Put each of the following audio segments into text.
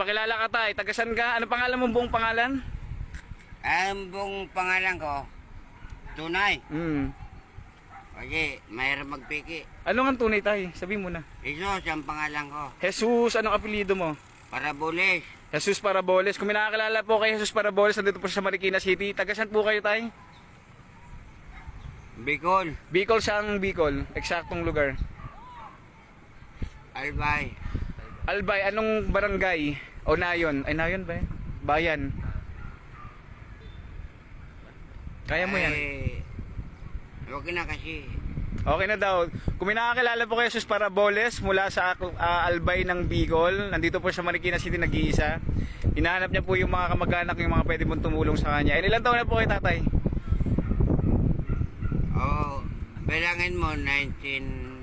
pakilala ka tay. Tagasan ka? Ano pangalan mo buong pangalan? Ang buong pangalan ko, tunay. Hmm. Kasi mayroon magpiki. Ano nga tunay tay? Sabi mo na. Jesus ang pangalan ko. Jesus, anong apelido mo? Paraboles. Jesus Paraboles. Kung may nakakilala po kay Jesus Paraboles, nandito po siya sa Marikina City. Tagasan po kayo tay? Bicol. Bicol siyang Bicol. Eksaktong lugar. Albay. Albay, anong barangay? O Nayon? Ay, Nayon ba? eh? Bayan. Kaya mo yan. Ay, Huwag na kasi. Okay na daw. Kung may nakakilala po kay Jesus Paraboles mula sa ah, Albay ng Bicol, nandito po sa Marikina City nag-iisa. Hinahanap niya po yung mga kamag-anak yung mga pwede mong tumulong sa kanya. Eh, ilan taon na po kay tatay? Oo. Bilangin mo, 19...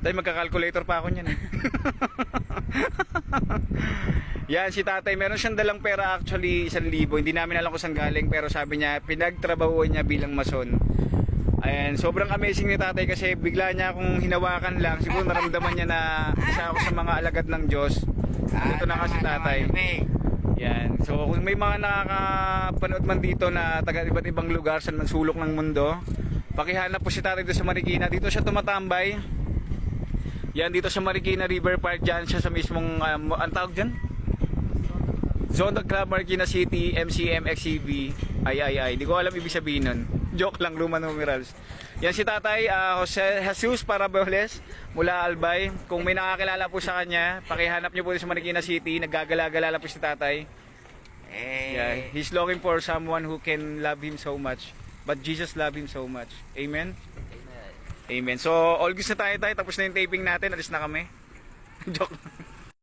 Tay, magka-calculator pa ako niyan eh. Yan, si tatay, meron siyang dalang pera actually, isang libo. Hindi namin alam kung saan galing, pero sabi niya, pinagtrabahuan niya bilang mason. Ayan, sobrang amazing ni tatay kasi bigla niya akong hinawakan lang. Siguro naramdaman niya na isa ako sa mga alagad ng Diyos. Ito na kasi tatay. Yan. So kung may mga nakakapanood man dito na taga iba't ibang lugar sa sulok ng mundo, pakihanap po si tatay dito sa Marikina. Dito siya tumatambay. Yan dito sa Marikina River Park dyan siya sa mismong um, ang tawag dyan? Zone Club Marikina City MCM XCB ay ay ay. Di ko alam ibig sabihin nun. Joke lang Roman numerals. Yan si tatay ah, Jose Jesus Paraboles mula Albay. Kung may nakakilala po sa kanya pakihanap niyo po sa Marikina City. Naggagala-gala po si tatay. Eh, yeah, he's looking for someone who can love him so much. But Jesus love him so much. Amen Amen. So, all goods na tayo tayo. Tapos na yung taping natin. Alis na kami. Joke.